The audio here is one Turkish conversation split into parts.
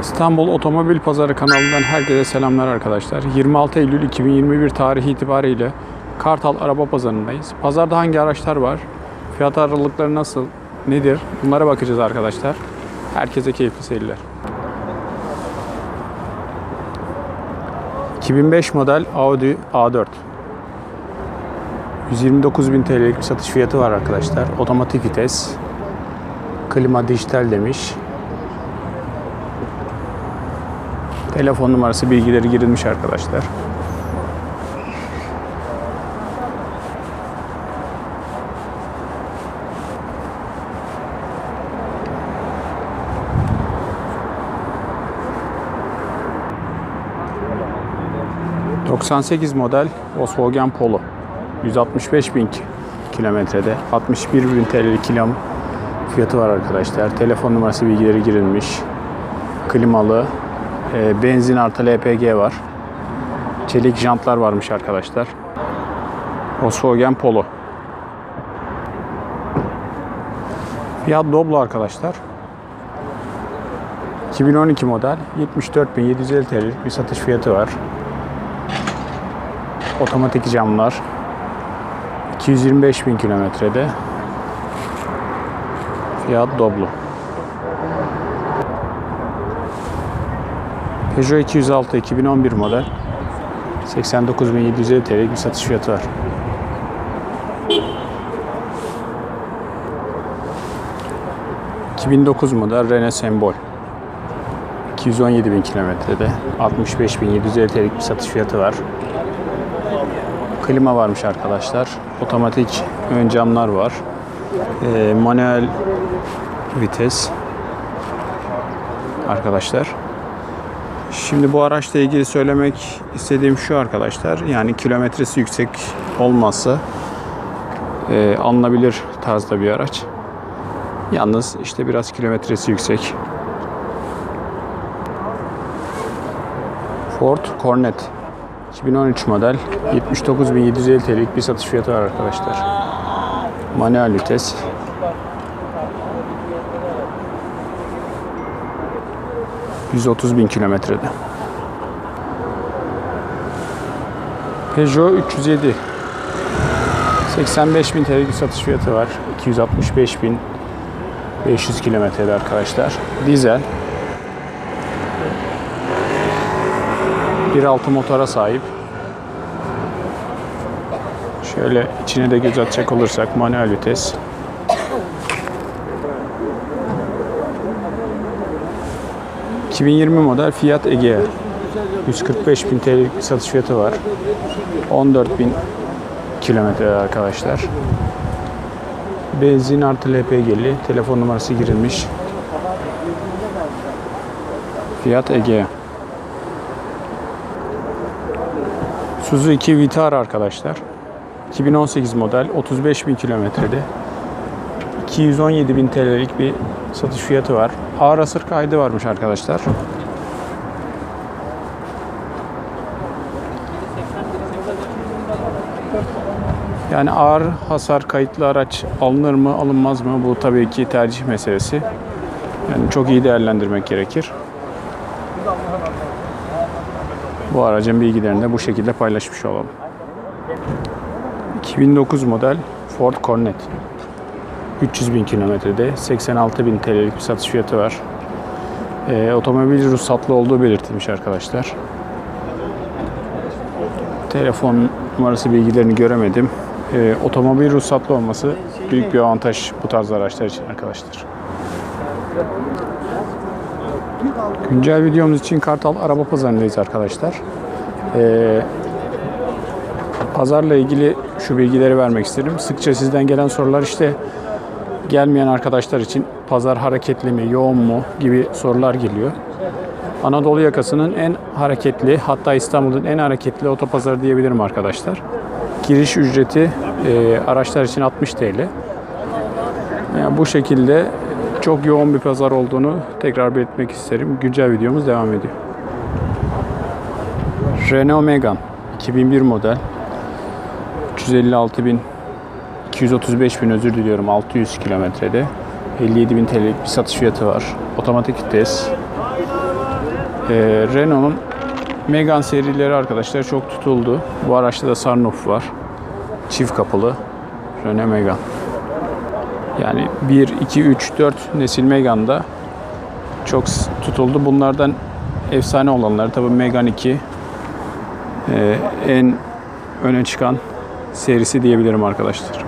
İstanbul Otomobil Pazarı kanalından herkese selamlar arkadaşlar. 26 Eylül 2021 tarihi itibariyle Kartal Araba Pazarı'ndayız. Pazarda hangi araçlar var? Fiyat aralıkları nasıl? Nedir? Bunlara bakacağız arkadaşlar. Herkese keyifli seyirler. 2005 model Audi A4. 129.000 TL'lik bir satış fiyatı var arkadaşlar. Otomatik vites. Klima dijital demiş. Telefon numarası bilgileri girilmiş arkadaşlar. ...98 model Volkswagen Polo. 165 bin kilometrede. 61 bin TL kilo fiyatı var arkadaşlar. Telefon numarası bilgileri girilmiş. Klimalı, e, benzin artı LPG var. Çelik jantlar varmış arkadaşlar. Volkswagen Polo. Fiyat Doblo arkadaşlar. 2012 model 74.750 TL'lik bir satış fiyatı var. Otomatik camlar. 225 bin kilometrede. Fiyat Doblo. Peugeot 206 2011 model 89.750 TL'lik bir satış fiyatı var. ...2009 model Renault Sembol. 217 bin kilometrede 65.750 TL'lik bir satış fiyatı var. Klima varmış arkadaşlar. Otomatik ön camlar var. Ee, manuel vites. Arkadaşlar. Şimdi bu araçla ilgili söylemek istediğim şu arkadaşlar. Yani kilometresi yüksek olması e, alınabilir tarzda bir araç. Yalnız işte biraz kilometresi yüksek. Ford Cornet 2013 model 79.750 TL'lik bir satış fiyatı var arkadaşlar. Manuel vites. ...130 bin kilometrede. Peugeot 307. 85 bin bir satış fiyatı var. 265 bin 500 kilometrede arkadaşlar. Dizel. 1.6 motora sahip. Şöyle içine de göz atacak olursak manuel vites. ...2020 model Fiat Egea. 145 bin TL'lik bir satış fiyatı var. 14 bin kilometre arkadaşlar. Benzin artı LPG'li. Telefon numarası girilmiş. Fiat Egea. Suzuki Vitara arkadaşlar. 2018 model 35 bin kilometrede. 217 bin TL'lik bir satış fiyatı var. Ağır hasır kaydı varmış arkadaşlar. Yani ağır hasar kayıtlı araç alınır mı alınmaz mı bu tabii ki tercih meselesi. Yani çok iyi değerlendirmek gerekir. Bu aracın bilgilerini de bu şekilde paylaşmış olalım. 2009 model Ford Cornet. 300 bin kilometrede 86 bin TL'lik bir satış fiyatı var. Ee, otomobil ruhsatlı olduğu belirtilmiş arkadaşlar. Telefon numarası bilgilerini göremedim. Ee, otomobil ruhsatlı olması büyük bir avantaj bu tarz araçlar için arkadaşlar. Güncel videomuz için Kartal Araba Pazarı'ndayız arkadaşlar. Ee, pazarla ilgili şu bilgileri vermek istedim. Sıkça sizden gelen sorular işte gelmeyen arkadaşlar için pazar hareketli mi, yoğun mu gibi sorular geliyor. Anadolu yakasının en hareketli hatta İstanbul'un en hareketli otopazarı diyebilirim arkadaşlar. Giriş ücreti e, araçlar için 60 TL. Yani bu şekilde çok yoğun bir pazar olduğunu tekrar belirtmek isterim. Güncel videomuz devam ediyor. Renault Megane 2001 model 356 bin 235 bin özür diliyorum 600 kilometrede 57 bin TL'lik bir satış fiyatı var. Otomatik vites Ee, Renault'un Megane serileri arkadaşlar çok tutuldu. Bu araçta da sunroof var. Çift kapılı Renault Megane. Yani 1, 2, 3, 4 nesil Megane'da çok tutuldu. Bunlardan efsane olanlar tabii Megane 2 ee, en öne çıkan serisi diyebilirim arkadaşlar.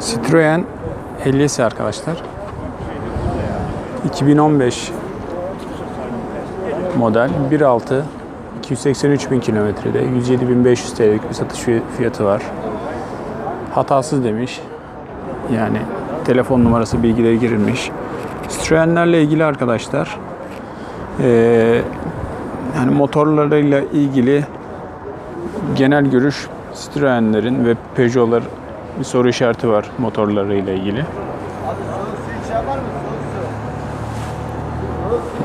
Citroen 50'si arkadaşlar. 2015 model 1.6 283 bin kilometrede 107.500 TL'lik bir satış fiy- fiyatı var. Hatasız demiş. Yani telefon numarası bilgileri girilmiş. Citroen'lerle ilgili arkadaşlar eee yani motorlarıyla ilgili genel görüş Citroen'lerin ve Peugeot'lar bir soru işareti var motorlarıyla ilgili.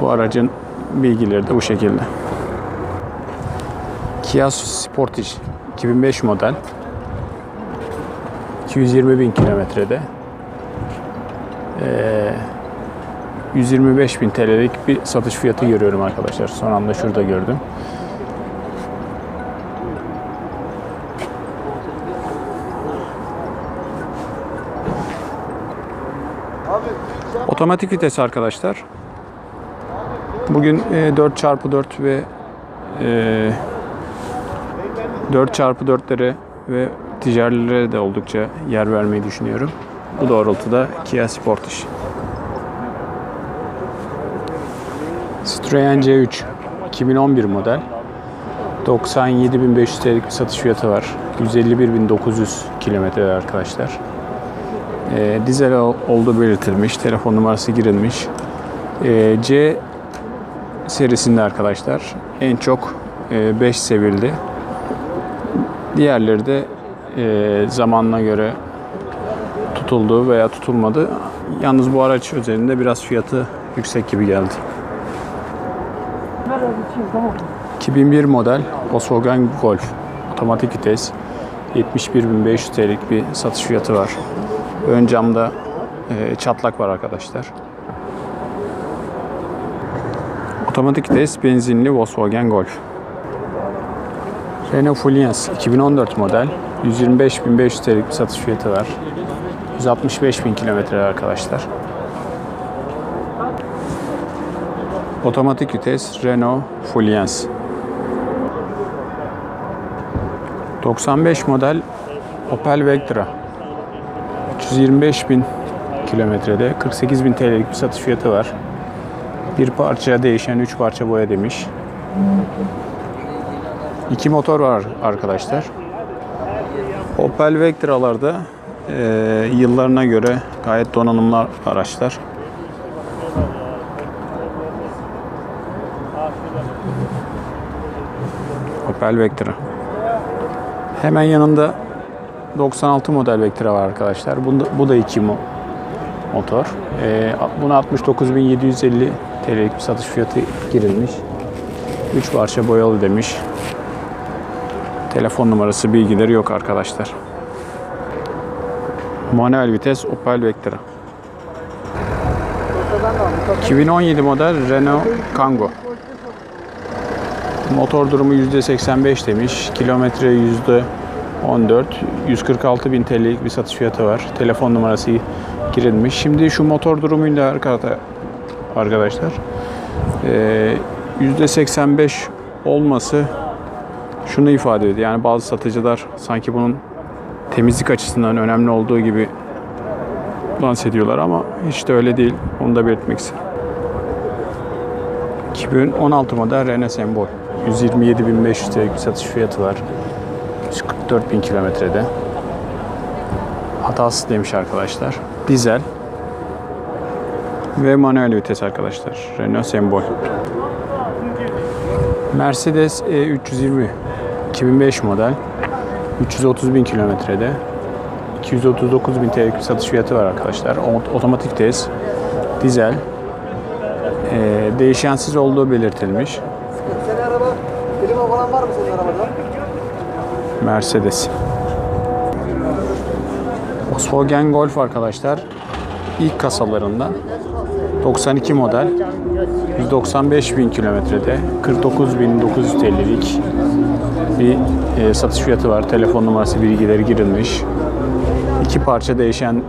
Bu aracın bilgileri de bu şekilde. Kia Sportage 2005 model 220 bin kilometrede Ee, 125 bin TL'lik bir satış fiyatı görüyorum arkadaşlar. Son anda şurada gördüm. Otomatik vites arkadaşlar. Bugün e, 4x4 ve e, 4x4'lere ve ticarilere de oldukça yer vermeyi düşünüyorum. Bu doğrultuda Kia Sportage. Citroen C3 2011 model 97.500 TL'lik bir satış fiyatı var. 151.900 kilometre arkadaşlar. E, dizel ol- olduğu belirtilmiş. Telefon numarası girilmiş. E, C serisinde arkadaşlar en çok 5 sevildi. Diğerleri de e, zamanına göre tutuldu veya tutulmadı. Yalnız bu araç üzerinde biraz fiyatı yüksek gibi geldi. 2001 model Volkswagen Golf otomatik vites 71.500 TL'lik bir satış fiyatı var. Ön camda e, çatlak var arkadaşlar. Otomatik vites benzinli Volkswagen Golf. Renault Fluence 2014 model 125.500 TL'lik bir satış fiyatı var. 165.000 kilometre arkadaşlar. Otomatik vites Renault Fluence. 95 model Opel Vectra. 325 bin kilometrede 48 bin TL'lik bir satış fiyatı var. Bir parça değişen 3 parça boya demiş. İki motor var arkadaşlar. Opel Vectra'larda eee, yıllarına göre gayet donanımlı araçlar. Opel Vectra. Hemen yanında 96 model Vectra var arkadaşlar. Bunda, bu da iki mo- motor. Ee, buna 69.750 TL'lik bir satış fiyatı girilmiş. 3 parça boyalı demiş. Telefon numarası bilgileri yok arkadaşlar. Manuel vites Opel Vectra. 2017 model Renault Kangoo. Motor durumu %85 demiş. Kilometre %14. 146 bin TL'lik bir satış fiyatı var. Telefon numarası girilmiş. Şimdi şu motor durumuyla arkadaşlar eee, %85 olması şunu ifade ediyor. Yani bazı satıcılar sanki bunun temizlik açısından önemli olduğu gibi lanse ediyorlar ama hiç de öyle değil. Onu da belirtmek istedim. 2016 model Renault Sembol. 127.500 TL'lik bir satış fiyatı var. 144.000 kilometrede. Hatasız demiş arkadaşlar. Dizel. Ve manuel vites arkadaşlar. Renault Sembol. Mercedes E320 2005 model 330 bin kilometrede 239 bin TL'lik satış fiyatı var arkadaşlar. Ot- Otomatik vites, dizel, Ee, değişensiz olduğu belirtilmiş. Senin araba, klima falan var mı senin arabada? Mercedes. Volkswagen Golf arkadaşlar. İlk kasalarından 92 model 195 bin kilometrede 49.900 TL'lik bir e, satış fiyatı var. Telefon numarası bilgileri girilmiş. İki parça değişen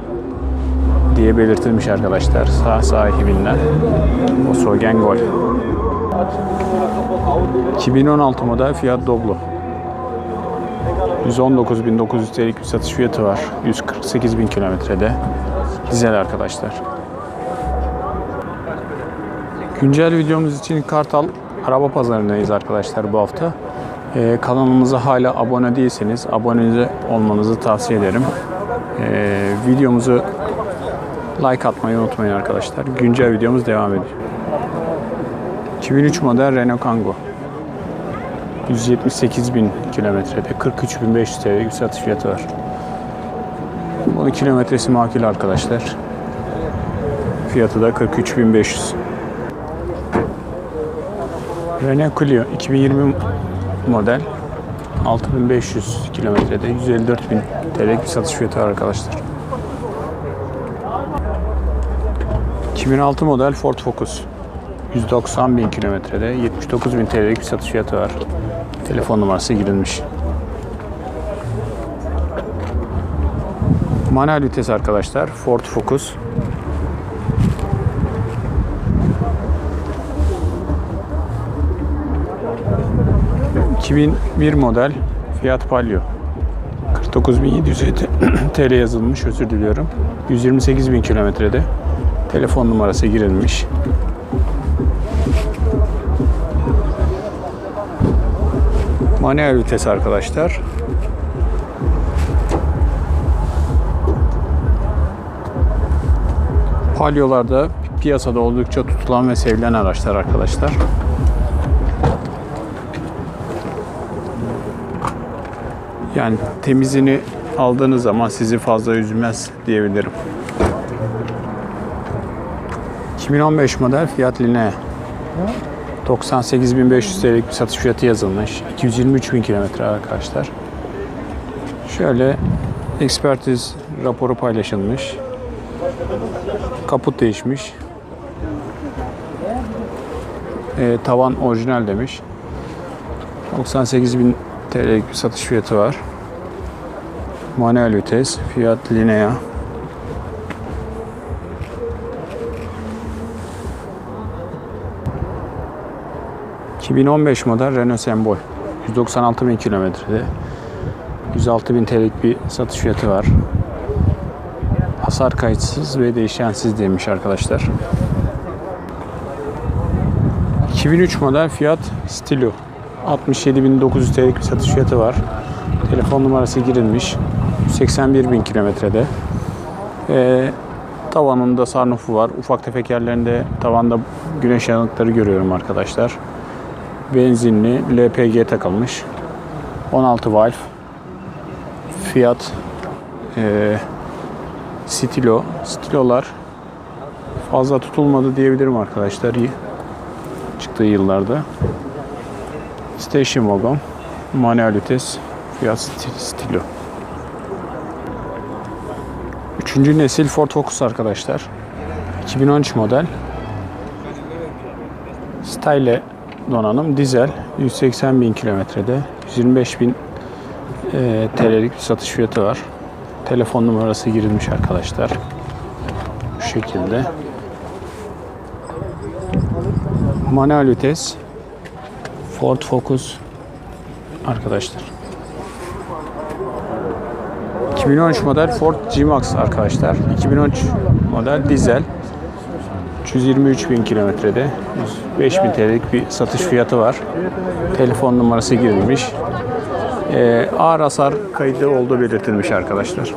diye belirtilmiş arkadaşlar sağ sahibinden. Volkswagen Golf. 2016 model Fiat Doblo. 119.900 TL'lik bir satış fiyatı var. 148.000 kilometrede. Dizel arkadaşlar. Güncel videomuz için Kartal araba pazarındayız arkadaşlar bu hafta. Ee, kanalımıza hala abone değilseniz abone olmanızı tavsiye ederim. Ee, videomuzu like atmayı unutmayın arkadaşlar. Güncel videomuz devam ediyor. 2003 model Renault Kangoo. 178 bin kilometrede 43.500 TL satış fiyatı var. Bunun kilometresi makul arkadaşlar. Fiyatı da 43.500. Renault Clio 2020 model 6500 kilometrede 154.000 TL bir satış fiyatı var arkadaşlar. 2006 model Ford Focus 190 bin kilometrede 79 bin TL'lik bir satış fiyatı var. Telefon numarası girilmiş. Manuel vites arkadaşlar. Ford Focus. ...2001 model Fiat Palio. 49.700 TL yazılmış özür diliyorum. 128 bin kilometrede. Telefon numarası girilmiş. Manuel vites arkadaşlar. Palyolarda piyasada oldukça tutulan ve sevilen araçlar arkadaşlar. Yani temizini aldığınız zaman sizi fazla üzmez diyebilirim. 2015 model Fiat Linea. 98.500 TL'lik bir satış fiyatı yazılmış. 223.000 kilometre arkadaşlar. Şöyle ekspertiz raporu paylaşılmış. Kaput değişmiş. Ee, tavan orijinal demiş. 98.000 TL'lik bir satış fiyatı var. Manuel vites, Fiat Linea. ...2015 model Renault Sembol. 196 bin kilometrede. 106 bin TL'lik bir satış fiyatı var. Hasar kayıtsız ve değişensiz demiş arkadaşlar. 2003 model Fiat Stilo. 67.900 TL'lik bir satış fiyatı var. Telefon numarası girilmiş. 81 bin kilometrede. Ee, tavanında sarnufu var. Ufak tefek yerlerinde tavanda güneş yanıkları görüyorum arkadaşlar. Benzinli LPG takılmış. 16 valve. Fiat e, Stilo. Stilolar fazla tutulmadı diyebilirim arkadaşlar. İyi. Çıktığı yıllarda. Station Wagon. Manuel vites. Sti- Stilo. Üçüncü nesil Ford Focus arkadaşlar. 2013 model. Style donanım dizel 180 bin kilometrede 125 bin e, TL'lik bir satış fiyatı var. Telefon numarası girilmiş arkadaşlar. Bu şekilde. Manuel vites Ford Focus arkadaşlar. 2013 model Ford G-Max arkadaşlar. 2013 model dizel 323 bin kilometrede 105 bin TL'lik bir satış fiyatı var. Telefon numarası girilmiş. Ee, ağır hasar kaydı olduğu belirtilmiş arkadaşlar.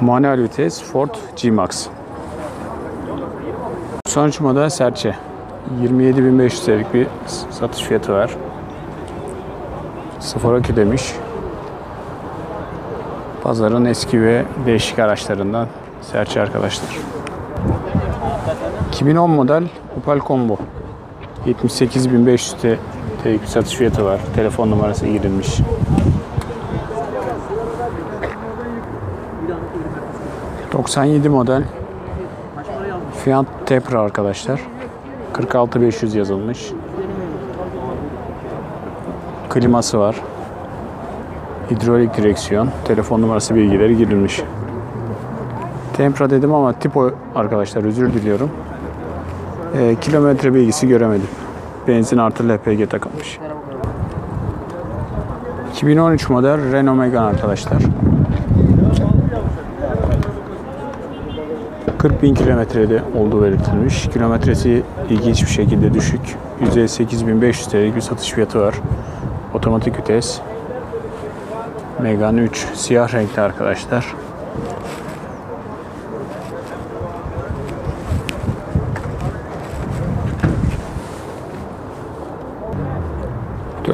Manuel vites Ford G-Max. Sonuç model serçe. 27.500 TL'lik bir satış fiyatı var. 02 demiş. Pazarın eski ve değişik araçlarından serçe arkadaşlar. 2010 model Opel Combo. 78.500 Bir satış fiyatı var. Telefon numarası girilmiş. 97 model Fiat Tepra arkadaşlar. 46500 yazılmış. Kliması var. Hidrolik direksiyon. Telefon numarası bilgileri girilmiş. Tempra dedim ama tipo arkadaşlar özür diliyorum. Ee, kilometre bilgisi göremedim. Benzin artı LPG takılmış. 2013 model Renault Megane arkadaşlar. 40 bin kilometrede olduğu belirtilmiş. Kilometresi ilginç bir şekilde düşük. 158.500 TL'lik bir satış fiyatı var. Otomatik vites. Megane 3 siyah renkli arkadaşlar.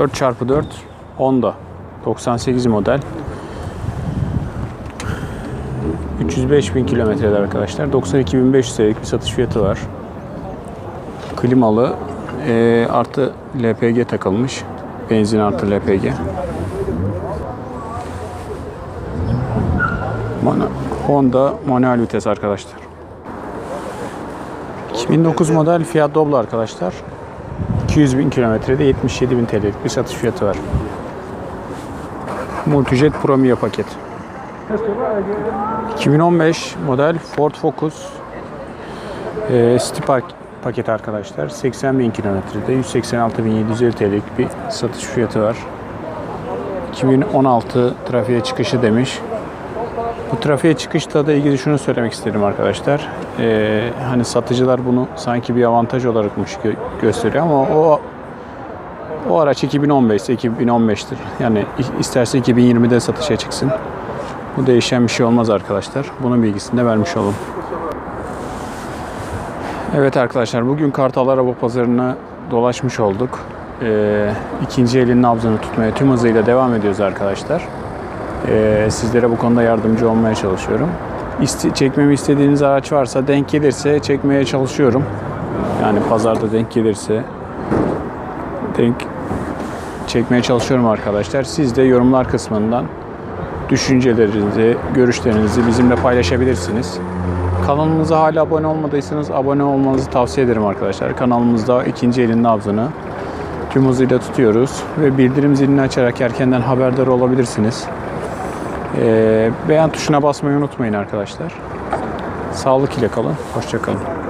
Dört çarpı 4 Honda 98 model. 305 bin kilometrede arkadaşlar. 92.500 TL'lik bir satış fiyatı var. Klimalı e, artı LPG takılmış. Benzin artı LPG Honda manuel vites arkadaşlar. 2009 model Fiat Doblo arkadaşlar 200 bin kilometrede 77 bin TL'lik bir satış fiyatı var. Multijet Pro paket. 2015 model Ford Focus e, City Park paketi arkadaşlar. 80 bin kilometrede 186.750 TL'lik bir satış fiyatı var. 2016 trafiğe çıkışı demiş. Bu trafiğe çıkışla da ilgili şunu söylemek istedim arkadaşlar. Ee, hani satıcılar bunu sanki bir avantaj olarakmış gö- gösteriyor ama o o araç 2015 ise 2015'tir. Yani isterse 2020'de satışa çıksın. Bu değişen bir şey olmaz arkadaşlar. Bunun bilgisini de vermiş olalım. Evet arkadaşlar bugün Kartal Araba Pazarı'na dolaşmış olduk. Ee, ikinci elin nabzını tutmaya tüm hızıyla devam ediyoruz arkadaşlar. Ee, sizlere bu konuda yardımcı olmaya çalışıyorum. İste, çekmemi istediğiniz araç varsa denk gelirse çekmeye çalışıyorum. Yani pazarda denk gelirse denk çekmeye çalışıyorum arkadaşlar. Siz de yorumlar kısmından düşüncelerinizi, görüşlerinizi bizimle paylaşabilirsiniz. Kanalımıza hala abone olmadıysanız abone olmanızı tavsiye ederim arkadaşlar. Kanalımızda ikinci elin nabzını tüm hızıyla tutuyoruz ve bildirim zilini açarak erkenden haberdar olabilirsiniz. Ee, beğen tuşuna basmayı unutmayın arkadaşlar. Sağlık ile kalın. Hoşçakalın.